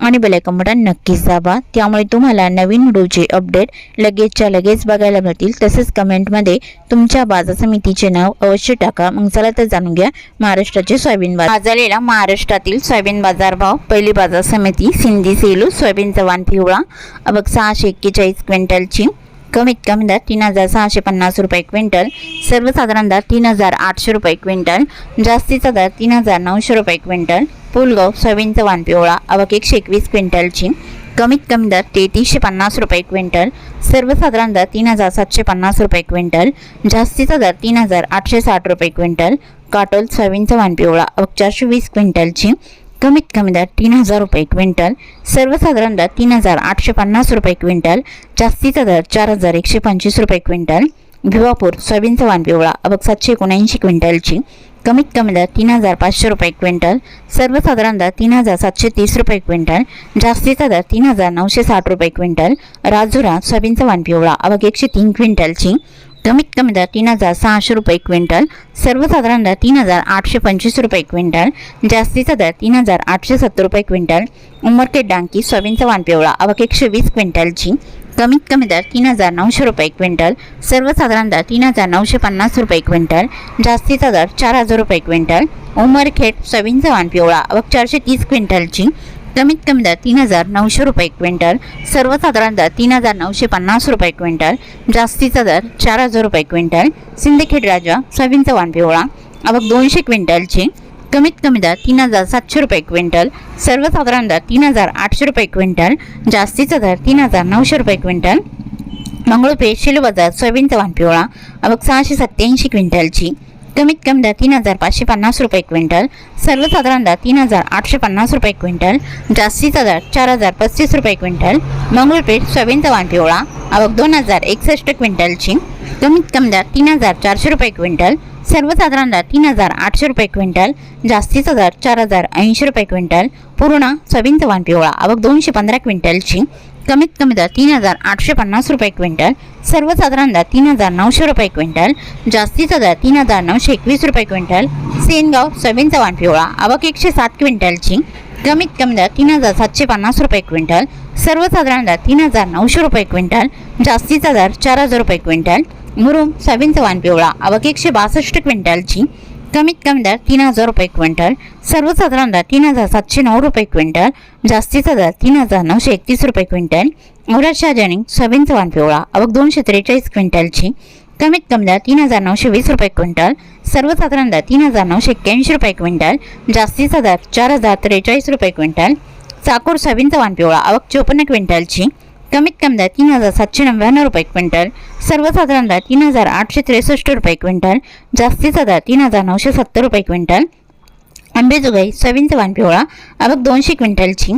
आणि bell icon button नक्कीच दाबा. त्यामुळे तुम्हाला नवीन व्हिडिओचे अपडेट लगेचच्या लगेच बघायला मिळतील. तसेच कमेंटमध्ये तुमच्या बाजार समितीचे नाव अवश्य टाका. मग चला तर जाणून घ्या महाराष्ट्राचे सोयाबीन बाजार. झालेला महाराष्ट्रातील सोयाबीन बाजार भाव. पहिली बाजार समिती सिंधी सेलू सोयाबीन चव्हाण पिवळा. अबक सहाशे एक्केचाळीस क्विंटलची. कमीत कमी दर तीन हजार सहाशे पन्नास रुपये क्विंटल. सर्वसाधारण दर तीन हजार आठशे रुपये क्विंटल. जास्तीचा दर तीन हजार नऊशे रुपये क्विंटल. पुलगाव सोयाबीनचं वानपिवळा अवक एकशे एकवीस क्विंटलची. कमीत कमी दर तेहतीसशे पन्नास रुपये क्विंटल. सर्वसाधारण दर तीन हजार सातशे पन्नास रुपये क्विंटल. जास्तीचा दर तीन हजार आठशे साठ रुपये क्विंटल. काटोल सोयाबीनचा वाण पिवळा अवक चारशे वीस क्विंटलची. कमीत कमी दर तीन हजार रुपये क्विंटल. सर्वसाधारण दर तीन हजार आठशे पन्नास रुपये क्विंटल. जास्तीचा दर चार हजार एकशे पंचवीस रुपये क्विंटल. भिवापूर सोयाबीनचा वानपिवळा पिवळा सातशे एकोणऐंशी क्विंटलची. कमीत कमी दर तीन हजार पाचशे रुपये क्विंटल सर्वसाधारण दर तीन हजार सातशे तीस रुपये क्विंटल जास्तीचा दर तीन हजार नऊशे साठ रुपये क्विंटल राजुरा सोयाबीनचा वाण पिवळा अवघ एकशे तीन क्विंटलची कमीत कमी दर तीन हजार सहाशे रुपये क्विंटल सर्वसाधारण दर तीन हजार आठशे पंचवीस रुपये क्विंटल जास्तीचा दर तीन हजार आठशे सत्तर रुपये क्विंटल उमरखेड डांकी सोयाबीनचा वाण पिवळा अवक एकशे वीस क्विंटलची कमीत कमी दर तीन हजार नऊशे रुपये क्विंटल सर्वसाधारण दर तीन हजार नऊशे पन्नास रुपये क्विंटल जास्तीचा दर चार हजार रुपये क्विंटल उमरखेड सोयाबीनचा वाण पिवळा व चारशे तीस क्विंटलची कमीत कमी दर तीन हजार नऊशे रुपये क्विंटल सर्वसाधारण दर तीन हजार नऊशे पन्नास रुपये क्विंटल जास्तीचा दर चार हजार रुपये क्विंटल सिंदखेड राजा सोयाबीनचा वाण पिवळा अवघ दोनशे क्विंटलची कमीत कमी दर तीन हजार सातशे रुपये क्विंटल सर्वसाधारण दर तीन हजार आठशे रुपये क्विंटल जास्तीचा दर तीन हजार नऊशे रुपये क्विंटल. मंगळूरपेठ शिल बाजार सोयाबीनचा वाण पिवळा अवक सहाशे सत्याऐंशी क्विंटलची. कमीत कमी दर तीन हजार पाचशे पन्नास रुपये क्विंटल सर्वसाधारण दर तीन हजार आठशे पन्नास रुपये क्विंटल जास्तीचा दर चार हजार पस्तीस रुपये क्विंटल. मंगळूरपेठ सोयाबीनचा वाण पिवळा अवक दोन हजार एकसष्ट क्विंटलची. कमीत कमी दर तीन हजार चारशे रुपये क्विंटल सर्वसाधारणतः तीन हजार आठशे रुपये क्विंटल जास्तीचा दर चार हजार ऐंशी रुपये क्विंटल पूर्ण सोयाबीनचा वाण पिवळा आवक दोनशे पंधरा क्विंटलची. कमीत कमी दर तीन हजार आठशे पन्नास रुपये क्विंटल सर्वसाधारण दर तीन हजार नऊशे रुपये क्विंटल जास्तीचा दर तीन हजार नऊशे एकवीस रुपये क्विंटल सेनगाव सोयाबीनचा वाण पिवळा आवक एकशे सात क्विंटलची. कमीत कमी दर तीन हजार सातशे पन्नास रुपये क्विंटल सर्वसाधारण दर तीन हजार नऊशे रुपये क्विंटल जास्तीचा दर चार हजार रुपये क्विंटल मुरुम सोयाबीनचा वाण पिवळा आवक एकशे बासष्ट क्विंटलची कमीत कमी दर तीन हजार रुपये क्विंटल सर्वसाधारण दर तीन हजार सातशे नऊ रुपये क्विंटल जास्तीचा दर तीन हजार नऊशे एकतीस रुपये क्विंटल मुराद शाहजनी सोयाबीनचा वाण पिवळा आवक दोनशे त्रेचाळीस क्विंटलची कमीत कमी दर तीन हजार नऊशे वीस रुपये क्विंटल सर्वसाधारण दर तीन हजार नऊशे एक्क्याऐंशी रुपये क्विंटल जास्तीचा दर चार हजार त्रेचाळीस रुपये क्विंटल चाकूर सोयाबीनचा वाण पिवळा आवक चोपन्न क्विंटलची कमीत कमी दर तीन हजार सातशे नव्याण्णव रुपये क्विंटल सर्वसाधारण दर तीन हजार आठशे त्रेसष्ट रुपये क्विंटल जास्तीचा दर तीन हजार नऊशे सत्तर रुपये क्विंटल आंबेजोगाई सोयाबीनचा वाण पिवळा अबक दोनशे क्विंटलची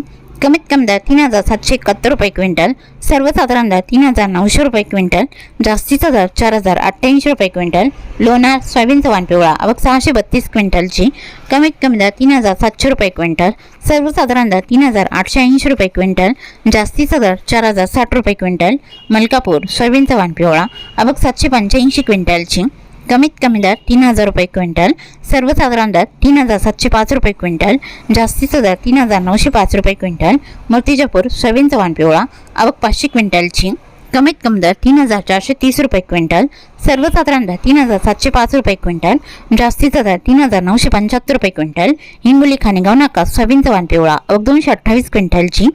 कमीत कमी दर तीन हजार सातशे एकाहत्तर रुपये क्विंटल सर्वसाधारण दर तीन हजार नऊशे रुपये क्विंटल जास्तीचा दर चार हजार अठ्ठ्याऐंशी रुपये क्विंटल लोणार सोयाबीनचा वाण पिवळा अवक सहाशे बत्तीस क्विंटलची कमीत कमी दर तीन हजार सातशे रुपये क्विंटल सर्वसाधारण दर तीन हजार आठशे ऐंशी रुपये क्विंटल जास्तीचा दर चार हजार साठ रुपये क्विंटल मलकापूर सोयाबीनचा वाण पिवळा सातशे पंच्याऐंशी क्विंटलची कमीत कमी दर तीन हजार रुपये क्विंटल सर्वसाधारण दर तीन हजार सातशे पाच रुपये क्विंटल जास्तीचा दर तीन हजार नऊशे पाच रुपये क्विंटल मूर्तिजापूर सोयाबीन चव्हाण पिवळा आवक पाचशे क्विंटलची कमीत कमी दर तीन हजार चारशे तीस रुपये क्विंटल सर्वसाधारण दर तीन हजार सातशे पाच रुपये क्विंटल जास्तीचा दर तीन हजार नऊशे पंच्याहत्तर रुपये क्विंटल हिंगोली खानेगाव नाका सोयाबीन चव्हाण पिवळा अवक दोनशे अठ्ठावीस क्विंटलची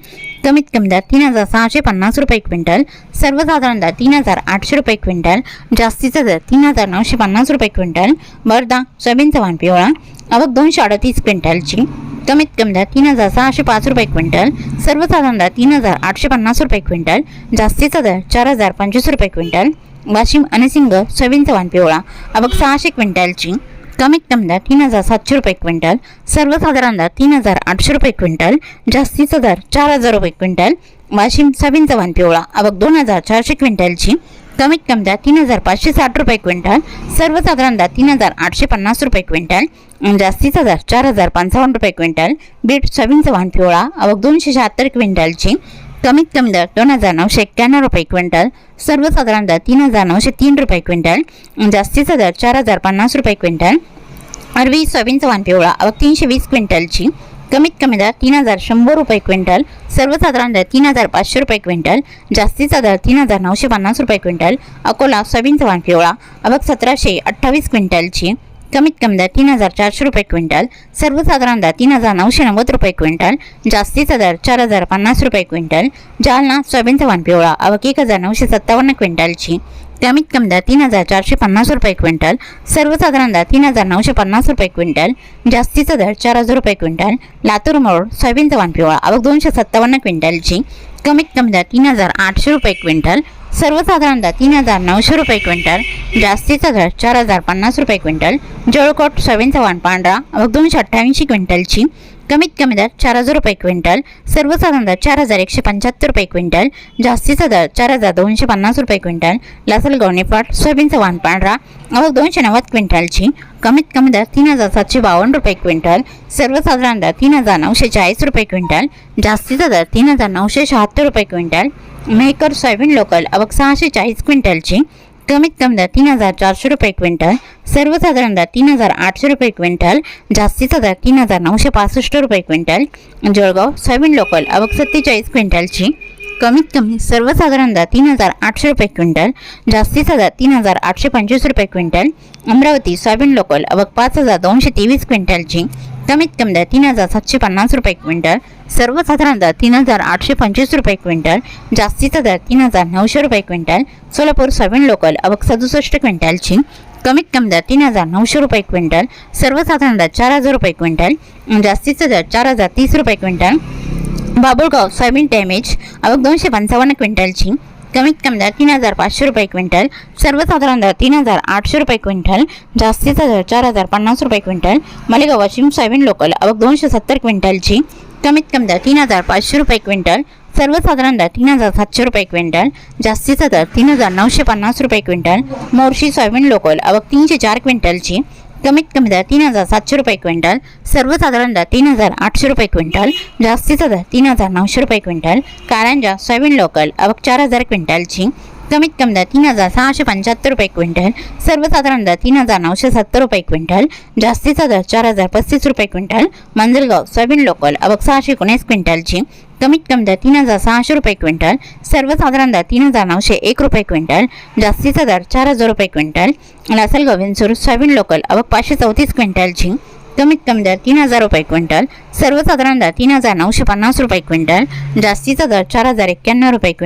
कमीत कमी दर तीन हजार सहाशे पन्नास रुपये क्विंटल सर्वसाधारण दर तीन हजार आठशे रुपये क्विंटल जास्तीचा दर तीन हजार नऊशे पन्नास रुपये क्विंटल वर्धा सोयाबीन चव्हाण पिवळा अवघ दोनशे अडतीस क्विंटलची. कमीत कमी दर तीन हजार सहाशे पाच रुपये क्विंटल सर्वसाधारण दर तीन हजार आठशे पन्नास रुपये क्विंटल जास्तीचा दर चार हजार पंचवीस रुपये क्विंटल वाशिम अनसिंग सोयाबीन चव्हाण पिवळा. अबक सहाशे क्विंटलची कमीत कमी दर तीन हजार सातशे रुपये क्विंटल सर्वसाधारण दर तीन हजार आठशे रुपये क्विंटल जास्तीचा दर चार हजार रुपये क्विंटल वाशिम सोयाबीन चव्हाण पिवळा. अबक दोन हजार चारशे क्विंटलची कमीत कमी दर तीन हजार पाचशे साठ रुपये क्विंटल सर्वसाधारण दर तीन हजार आठशे पन्नास रुपये क्विंटल जास्तीचा दर चार हजार पंचावन्न रुपये क्विंटल बीट सोयाबीन चव्हाण पिवळा अवघ दोनशे शहात्तर क्विंटलची कमीत कमी दर दोन हजार नऊशे एक्क्याण्णव रुपये क्विंटल सर्वसाधारण दर तीन हजार नऊशे तीन रुपये क्विंटल जास्तीचा दर चार हजार पन्नास रुपये क्विंटल अरवी सोयाबीन चव्हाण पिवळा अवघ तीनशे वीस क्विंटलची कमीत कमी दर तीन हजार शंभर रुपये क्विंटल सर्वसाधारण दर तीन हजार पाचशे रुपये क्विंटल जास्तीचा दर तीन हजार नऊशे पन्नास रुपये क्विंटल अकोला सोयाबीन चव्हाण पिवळा अबक सतराशे अठ्ठावीस क्विंटलची कमीत कमी दर तीन हजार चारशे रुपये क्विंटल सर्वसाधारण दर तीन हजार नऊशे नव्वद रुपये क्विंटल जास्तीचा दर चार हजार पन्नास रुपये क्विंटल जालना सोयाबीन चव्हाण पिवळा अवक एक हजार नऊशे सत्तावन्न क्विंटलची कमीत कमी दर तीन हजार चारशे पन्नास रुपये क्विंटल. सर्वसाधारण दर तीन हजार नऊशे पन्नास रुपये क्विंटल. जास्तीचा दर चार हजार रुपये क्विंटल. लातूर मोड सोयाबीन चव्हाण पिवळा आवक दोनशे सत्तावन्न क्विंटलची. कमीत कमी दर तीन हजार आठशे रुपये क्विंटल. सर्वसाधारण दर तीन हजार नऊशे रुपये क्विंटल. जास्तीचा दर चार हजार पन्नास रुपये क्विंटल. जळकोट सोयाबीन चव्हाण पांढरा आवक दोनशे अठ्ठ्याऐंशी क्विंटलची. कमीत कमी दर चार हजार रुपये क्विंटल सर्वसाधारण दर चार हजार एकशे पंच्याहत्तर रुपये क्विंटल जास्तीचा दर चार हजार दोनशे पन्नास रुपये क्विंटल लसल गवणीपाट सोयाबीन चव्हाण पांढरा आवक दोनशे नव्वद क्विंटलची कमीत कमी दर तीन हजार सातशे बावन्न रुपये क्विंटल सर्वसाधारण दर तीन हजार नऊशे चाळीस रुपये क्विंटल जास्तीचा दर तीन हजार नऊशे शहात्तर रुपये क्विंटल मेहकर सोयाबीन लोकल आवक सहाशे चाळीस क्विंटलची कमीत कमी दर तीन हजार चारशे रुपये क्विंटल सर्वसाधारण दर तीन हजार आठशे रुपये क्विंटल जास्तीचा दर तीन हजार नऊशे पासष्ट रुपये क्विंटल जळगाव सोयाबीन लोकल आवक सत्तेचाळीस क्विंटलची. कमीत कमी सर्वसाधारण दर तीन हजार आठशे रुपये क्विंटल जास्तीचा दर तीन हजार आठशे पंचवीस रुपये क्विंटल अमरावती सोयाबीन लोकल आवक पाच हजार दोनशे तेवीस क्विंटलची. कमीत कमी दर तीन हजार सातशे पन्नास रुपये क्विंटल सर्वसाधारण दर तीन हजार आठशे पंचवीस रुपये क्विंटल जास्तीचा दर तीन हजार नऊशे रुपये क्विंटल सोलापूर सोयाबीन लोकल अवक सदुसष्ट क्विंटलची कमीत कमी दर तीन हजार नऊशे रुपये क्विंटल सर्वसाधारण दर चार हजार रुपये क्विंटल जास्तीचा दर चार हजार तीस रुपये क्विंटल बाबुळगाव सोयाबीन डॅमेज अवक दोनशे पंचावन्न क्विंटलची कमीत कमी दर तीन हजार पाचशे रुपये क्विंटल सर्वसाधारण दर तीन हजार आठशे रुपये क्विंटल जास्तीचा दर चार हजार पन्नास रुपये quintal Malegaon Washim soybean local आवक दोनशे सत्तर क्विंटलची कमीत कमी दर तीन हजार पाचशे रुपये क्विंटल सर्वसाधारण दर तीन हजार सातशे रुपये क्विंटल जास्तीचा दर तीन हजार नऊशे पन्नास रुपये क्विंटल मोर्शी सोयाबीन लोकल अवघ तीनशे चार क्विंटलची कमीत कमी दर तीन हजार सातशे रुपये क्विंटल सर्वसाधारण दर तीन हजार आठशे रुपये क्विंटल जास्तीचा दर तीन हजार नऊशे रुपये क्विंटल कारंजा सोयाबीन लोकल अवक चार हजार क्विंटलची कमीत कमी दर तीन हजार सहाशे पंच्याहत्तर रुपये क्विंटल सर्वसाधारण दर तीन हजार नऊशे सत्तर रुपये क्विंटल जास्तीचा दर चार हजार पस्तीस रुपये क्विंटल मंजलगाव सोयाबीन लोकल आवक सहाशे एकोणीस क्विंटलची कमीत कमी दर तीन हजार सहाशे रुपये क्विंटल सर्वसाधारण दर तीन हजार नऊशे एक रुपये क्विंटल जास्तीचा दर चार हजार रुपये quintal Lasalgaon Vinchur soybean local आवक पाचशे चौतीस क्विंटलची कमीत कमी दर तीन हजार रुपये क्विंटल सर्वसाधारण दर तीन हजार नऊशे पन्नास रुपये क्विंटल जास्तीचा दर चार हजार एक्क्याण्णव रुपये क्विंटल.